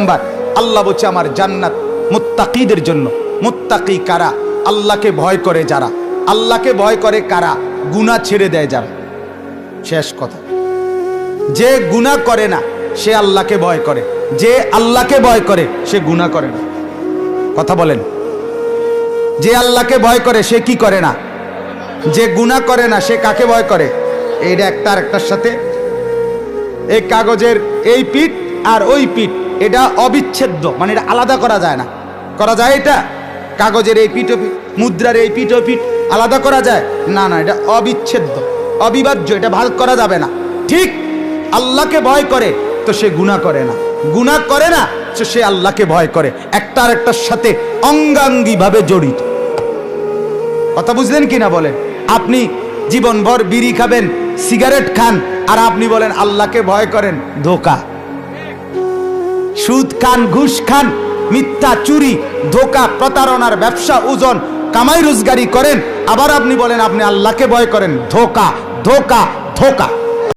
Number আল্লাহ বলছে, আমার জান্নাত মুত্তাকিদের জন্য। মুত্তাকি কারা? আল্লাহকে ভয় করে যারা। আল্লাহকে ভয় করে কারা? গুনাহ ছেড়ে দেয় যারা। শেষ কথা। যে গুনাহ করে না, সে আল্লাহকে ভয় করে। যে আল্লাহকে ভয় করে, সে গুনাহ করে না। কথা বলেন। যে আল্লাহকে ভয় করে, সে কি করে না? যে গুনাহ করে না, সে কাকে ভয় করে? এইটা একটা আরেকটার সাথে। এই কাগজের এই পিঠ আর ওই পিঠ এটা অবিচ্ছেদ্য মানে এটা আলাদা করা যায় না। করা যায় এটা? কাগজের এই পিঠ মুদ্রার এই পিঠ আলাদা করা যায়? না না, এটা অবিচ্ছেদ্য, অবিভাজ্য, এটা ভাগ করা যাবে না। ঠিক আল্লাহকে ভয় করে, তো সে গুনাহ করে না। গুনাহ করে না, তো সে আল্লাহকে ভয় করে। একটা আরেকটার সাথে অঙ্গাঙ্গিভাবে জড়িত। কথা বুঝলেন কি না বলেন? আপনি জীবনভর বিড়ি খাবেন, সিগারেট খান, আর আপনি বলেন, আল্লাহকে ভয় করেন, ধোকা। সুদ খান, ঘুষ খান, মিথ্যা চুরি, ধোকা প্রতারণার ব্যবসা, ওজন কামাই রোজগারি করেন। আবার আপনি বলেন, আপনি আল্লাহকে ভয় করেন। ধোকা ধোকা ধোকা।